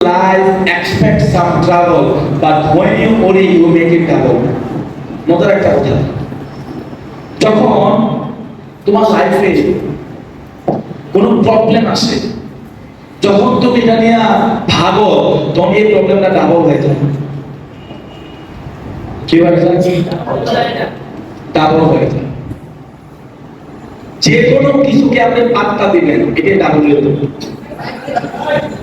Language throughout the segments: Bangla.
life expect some trouble, but when you worry, you make it double. মজার একটা কথা। যখন তোমার লাইফে কোনো প্রবলেম আসে যখন তুমি এটা নিয়ে ভাবো তখন এই প্রবলেমটা ডাবল হয়ে যায়। কি হয়ে ডাবল হয়ে যায়। যে কোনো কিছুকে আপনি পাত্তা দিবেন এটাই ডাবল হয়ে যাবে।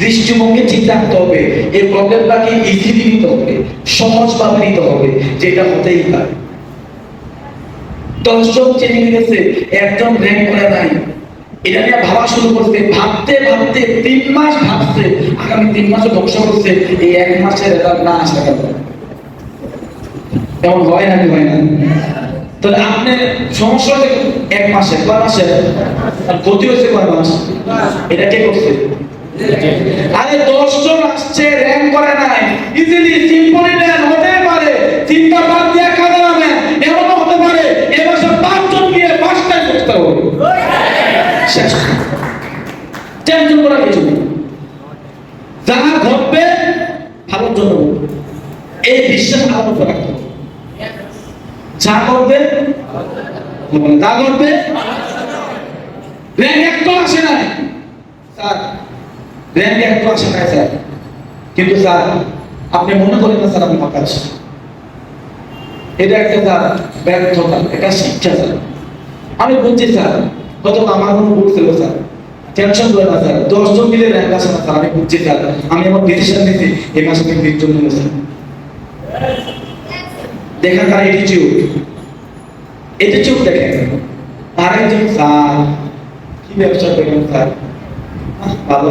দৃষ্টিভঙ্গি ঠিক রাখতে হবে। এই প্রবলেমটাকে ইজিলি নিতে হবে? সহজভাবে নিতে হবে, যেটা হতেই পারে। দশজন চেনে গেছে, একজন র্যাঙ্ক করে নাই। এটা নিয়ে ভাবা শুরু করছে, ভাবতে ভাবতে তিন মাস ভাবছে, আগামী তিন ধ্বংস করছে, এই এক মাসের রেজাল্ট না আসা গেল হয় নাকি হয় না? তাহলে আপনি সমস্যা এক মাসে কয় মাসে আর হয়েছে কয় মাস? এটা কে করছে? আরে দশজন আসছে র্যাঙ্ক করে নাই। ইজিলি সিম্পলি নেন হতে পারে চিন্তা বাদ দিয়ে কাজে নামেন এমনও হতে পারে, এ মাসে পাঁচজন গিয়ে পাঁচটায় করতে হবে। শেষ। টেনশন করার কিছু যা ঘটবে, ভালোর জন্য এই বিশ্বাস উপর রাখতে হবে। যা করবে। যা করবে র্যাঙ্ক একটু আসে নাই। স্যার র্যাঙ্ক একটু আসে নাই স্যার কিন্তু স্যার আপনি মনে করেন না স্যার ফাঁকা আছেন? এটা একটা স্যার ব্যর্থতা এটা শিক্ষা স্যার আমি বুঝছি স্যার হয়তো আমার কোনো ভুল ছিল স্যার টেনশন করে না স্যার দশজন মিলে র্যাঙ্ক আসে না স্যার আমি বুঝছি স্যার আমি আমার ডিসিশন নিয়েছি এই মাসে আমি বিশজন নেব স্যার দেখেন তার এটিচিউড এটিচিউড দেখেন। আর একজন স্যার কি ব্যবসা করেন স্যার ভালো।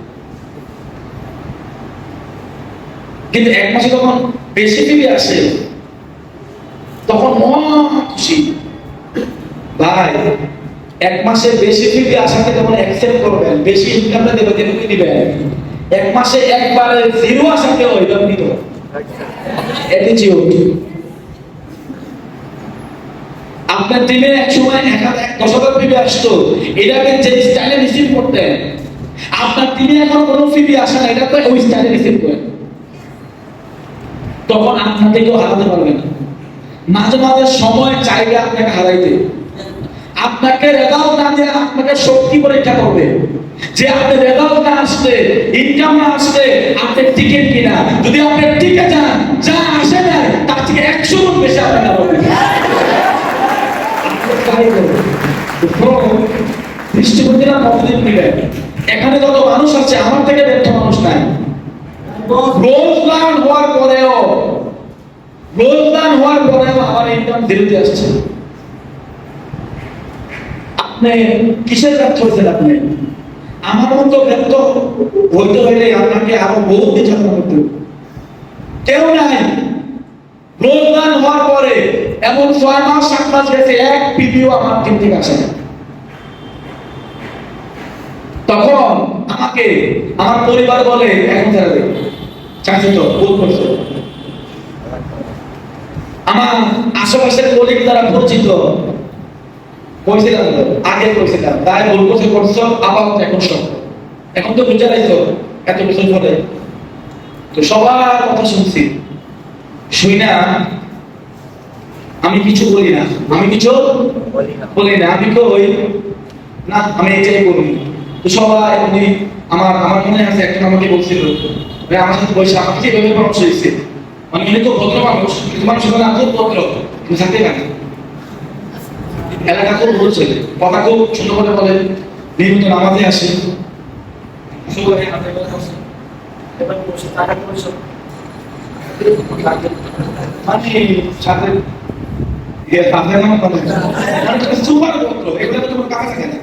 কিন্তু এক মাসে যখন বেশি ফিরে আসে, তখন মন খুশি। ভাই, এক মাসে বেশি ফিরে আসাকে যখন অ্যাকসেপ্ট করবেন, বেশি ইনকামটা দেবে দেবে কি দিবেন। এক মাসে একবারে জিরো আসাকে ওইভাবে নিতে অ্যাটিটিউড আপনার টিমে এক সময় এক হাজার, এক দশ হাজার ফিবি আসতো। এটাকে যে স্টাইলে রিসিভ করতেন, আপনার টিমে এখন কোনো ফিবি আসে না, এটা তো ওই স্টাইলে রিসিভ করেন। তখন আপনাকে কেউ হারাতে পারবে না। মাঝে মাঝে সময় চাইবে আপনাকে হারাইতে। আপনাকে রেজাল্ট না দিয়ে আপনাকে শক্তি পরীক্ষা করবে। যে আপনি রেজাল্ট না আসলে ইনকাম না আসলে, আপনি টিকেট কিনা। যদি আপনি টিকে যান যা আসে না তার থেকে একশো গুণ বেশি আপনাকে পাবেন দৃষ্টিভঙ্গিরা কতদিন নেবেন এখানে যত মানুষ আছে, আমার থেকে ব্যর্থ মানুষ নাই। রোজগার হওয়ার পরেও রোজগার হওয়ার পরেও আমার ইনকাম জিরোতে আসছে। আপনি কিসের ব্যর্থ হয়েছেন আপনি? আমার মতো ব্যর্থ হইতে হইলে আপনাকে আরও বহু কিছু করতে কেউ নাই। রোজগার হওয়ার পরে এমন ছয় মাস, সাত মাস গেছে, এক পিপিও আমার টিম থেকে আসে তখন আমাকে, আমার পরিবার বলে, এখন ছেড়ে দে। চাকরি তো ভুল করছ। আমার আশেপাশের কলিগ দ্বারা পরিচিত কইছিলাম তো আগে কইছিলাম তাই ভুল করছে করছ আবার এখন সব এখন তো বুঝে যাইছো এত বছর পরে তো সবার কথা শুনছি। শুই না আমি কিছু বলি না। আমি কিছু বলি না আমি কই? না আমি এটাই বলি। তো সবাই উনি আমার আমার মনে আছে একজন আমাকে বলছিল ভাই, আমার সাথে বসে আমাকে যে এভাবে পরামর্শ মানে উনি তো ভদ্র মানুষ, কিন্তু মানুষ আমি খুব ভদ্র কিন্তু থাকতে পারি এলাকা খুব বলছে কথা খুব সুন্দর করে বলে, নিয়মিত নামাজে আসে। শুরু হাতে বসে। এবার বসে টাকা পয়সা মানে মানে মানে এগুলো তো তোমার থাকে না।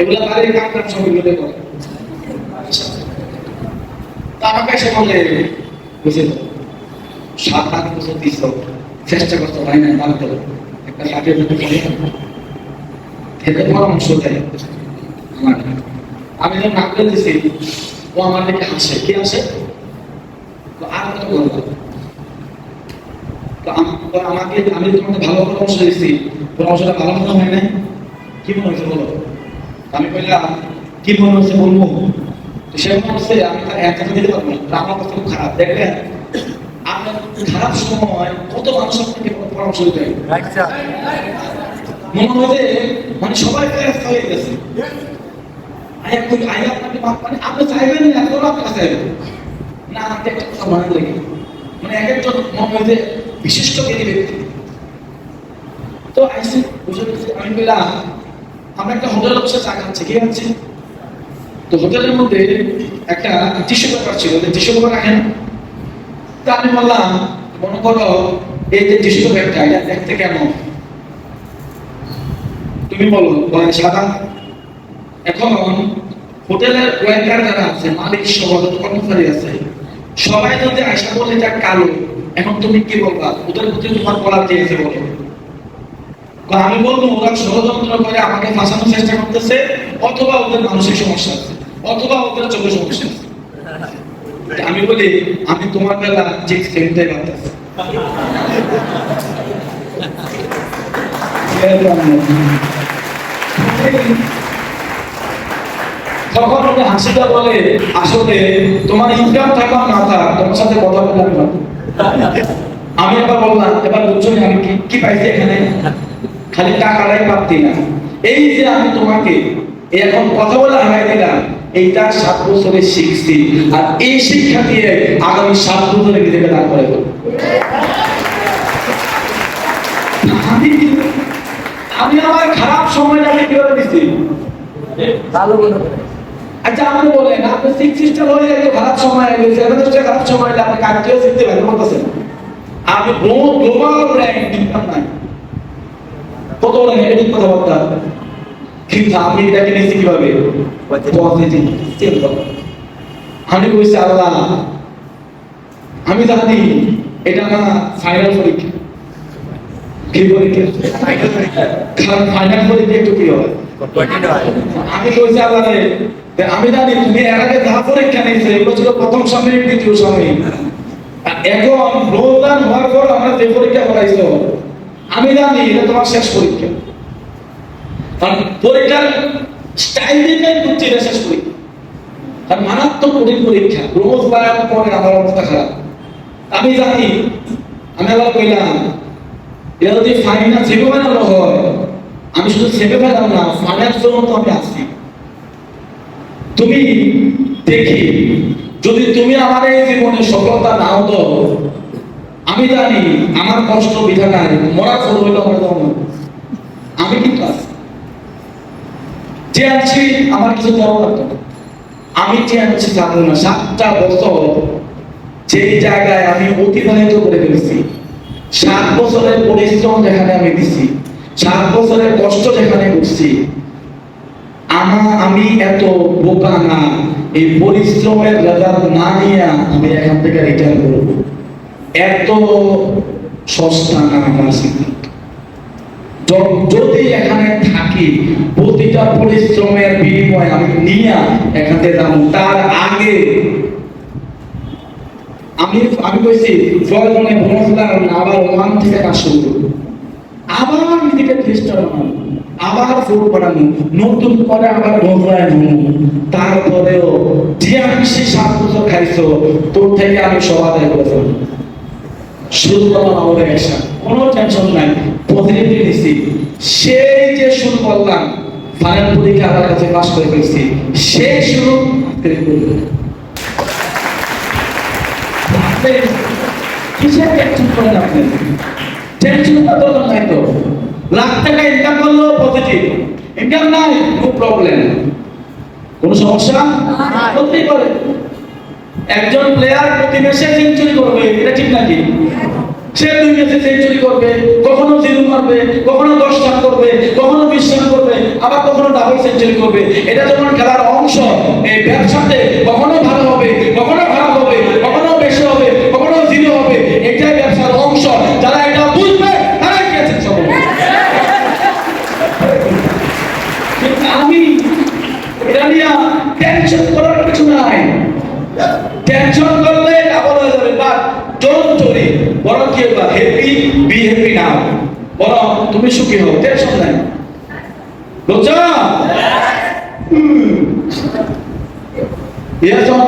এগুলো বাড়ির কাম কাম সব এগুলো করে। তা আমাকে এসে বলে বুঝে সাত আট বছর দিস চেষ্টা করতে না একটা সাথে থেকে পরামর্শ দেয় আমার আমি যখন নাম দিছি ও আমার দিকে হাসে। কি হাসে? আর তো আমাকে আমি তোমাকে ভালো পরামর্শ দিচ্ছি পরামর্শটা ভালো মনে হয় নাই? কি মনে হয়েছে বলো? আমি বললাম, কি মনে হচ্ছে বলব? সে আমি তার এক কথা দিতে পারব না। আমার কথা খুব খারাপ। দেখবেন আপনার খারাপ সময় কত মানুষ আপনাকে পরামর্শ মনে সবাই গেছে আপনি চাইবেন না আপনার চাইবেন না আমাকে একটা কথা মনে লাগে মানে এক একজন মনে হয় বিশিষ্ট জ্ঞানী ব্যক্তি। তো আইসি বুঝে গেছে আমি বললাম আমরা একটা হোটেলে বসে চা খাচ্ছি কি খাচ্ছি? তো হোটেলের মধ্যে একটা টিস্যু পেপার ছিল টিস্যু পেপার রাখেন তা আমি বললাম, মনে করো এই যে টিস্যু পেপারটা এটা দেখতে কেমন? তুমি বলো সাদা। এখন হোটেলের ওয়েটার যারা আছে, মালিক সহ যত কর্মচারী আছে, সবাই যদি আয়সা বলে এটা কালো, এখন তুমি কি বলবা? ওদের প্রতি তোমার বলার চেয়েছে বলো? আমি বলব, ওরা ষড়যন্ত্র করে আমাকে ফাঁসানোর চেষ্টা করতেছে, অথবা ওদের মানসিক সমস্যা আছে। অথবা ওদের চোখের সমস্যা আমি বলি, আমি তোমার বেলা যে সেমটাই ভাবতেছি তখন উনি হাসিটা বলে, আসলে তোমার ইনকাম থাকা না থাক, তোমার সাথে কথা বললাম না। আমি এবার বললাম, এবার বুঝছ আমি কি- কি পাইছি এখানে? খালি টাকাটাই পাচ্ছি না এই যে আমি তোমাকে এখন কথা বলে হারাই দিলাম এইটা সাত বছরে শিখছি। আর এই শিক্ষা দিয়ে আগামী সাত বছরে নিজেকে দাঁড় করে আমি আমি আমার খারাপ সময়টা আমি কীভাবে দিচ্ছি? আচ্ছা আপনি বলেন আপনি সিক্স সিস্টার হয়ে খারাপ সময় সেভেন সিস্টার খারাপ সময় এলে আপনি কাজটিও শিখতে পারেন বলতেছেন আমি গ্লোবাল র্যাঙ্ক দিতাম নাই। কত বড় নেগেটিভ কথাবার্তা। কিন্তু আমি এটাকে নিচ্ছি কীভাবে? আমি কইছি আল্লাহ। আমি জানি এটা না ফাইনাল পরীক্ষা। কি পরীক্ষা? কারণ ফাইনাল পরীক্ষা একটু কি হয়? আমি কইছি আল্লাহ আমি জানি তুমি এর আগে যা পরীক্ষা নিয়েছে এগুলো ছিল প্রথম সাময়িক দ্বিতীয় সাময়িক। এখন রোজান হওয়ার পর আমরা যে পরীক্ষা করাইছো আমি জানি এটা তোমার শেষ পরীক্ষা। কারণ পরীক্ষার স্টাইল দিতে হচ্ছে এটা শেষ পরীক্ষা কারণ মারাত্মক কঠিন পরীক্ষা। রোজ বায়ার পরে আমার অবস্থা খারাপ। আমি জানি, আমি আবার কইলাম এটা যদি ফাইনাল সেভে বানানো হয়, আমি শুধু সেভে ফেলাম না ফাইনাল জন্য তো আমি আসছি তুমি দেখি, যদি তুমি আমার এই জীবনে সফলতা নাও দাও আমি জানি আমার কষ্ট বিধা মরা ফল হইল আমার আমি কিন্তু আছি। যে আছি, আমার কিছু দেওয়া লাগতো আমি যে আছি জানো না সাতটা বছর যেই জায়গায় আমি অতিবাহিত করে ফেলেছি। সাত বছরের পরিশ্রম যেখানে আমি দিছি, সাত বছরের কষ্ট যেখানে করছি আমা আমি এত বোকা না, এই পরিশ্রমের রেজাল্ট না নিয়ে আমি এখান থেকে রিটার্ন করব। এত সস্তা না আমার সিদ্ধান্ত। যদি এখানে থাকি প্রতিটা পরিশ্রমের বিনিময় আমি নিয়ে এখান থেকে যাব। তার আগে আমি আমি কইছি, জয় মনে বনফুলার আবার ওয়ান থেকে কাজ শুরু করব। আবার নিজেকে খ্রিস্টান বানানো আবার ফুল বানানো নতুন করে আবার বদলায় নেব তারপরেও যে আমি সে সাত বছর খাইছো, তোর থেকে আমি সব আদায় করে ফেলব। শুরু করলাম আমাদের একসাথে কোনো টেনশন নাই পজিটিভ নিছি সেই যে শুরু করলাম ফাইনাল পরীক্ষা আমার কাছে পাস করে ফেলছি। সেই শুরু থেকে করব আপনি কিসের টেনশন করেন আপনি? টেনশন করার নাই তো। লাখ টাকা ইনকাম করল পজিটিভ ইনকাম নাই নো প্রবলেম কোনো সমস্যা? হতেই পারে। একজন প্লেয়ার প্রতি ম্যাচে সেঞ্চুরি করবে এটা ঠিক নাকি? সে দুই ম্যাচে সেঞ্চুরি করবে, কখনো জিরো মারবে, কখনো দশ রান করবে, কখনো বিশ রান করবে, আবার কখনো ডাবল সেঞ্চুরি করবে। এটা যখন খেলার অংশ, এই ব্যবসাতে কখনো ভালো হবে কখনো খারাপ হবে কখনো বেশি হবে কখনো জিরো হবে এটাই ব্যবসার অংশ যারা এটা বুঝবে তারাই গেছেন সব কিন্তু আমি এটা নিয়ে টেনশন করার কিছু নাই টেনশন করলে ডাবল হয়ে যাবে বাট ডোন্ট ওয়ারি বরং কি হবে হ্যাপি বি হ্যাপি নাও বরং তুমি সুখী হও টেনশন নাই। বুঝছ ইয়েস অর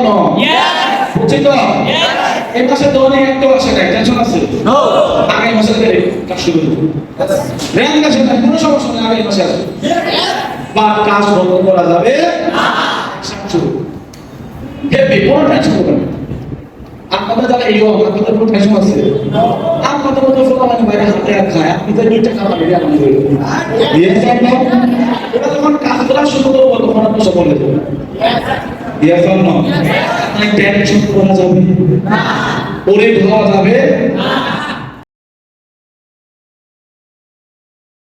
বুঝছি তো? এই মাসে তো অনেক একটা আসে নাই টেনশন আছে? আগামী মাসে থেকে কাজ শুরু করব। র্যাঙ্ক আসে না কোনো সমস্যা নেই আগামী মাসে আসবে। বা কাজ বন্ধ করা যাবে? শুরু। হ্যাপি কোনো টেনশন করবেন না। আপনাদের যারা এই আপনাদের কোনো টেনশন আছে আপনাদের মতো ফোন আমার বাইরে হাতে আর খায় আপনি তো দুইটা খাওয়া লেগে আমাদের ইয়েস অর নো এটা যখন কাজ করা শুরু করব তখন আপনি যাবে না। ওরে খাওয়া যাবে।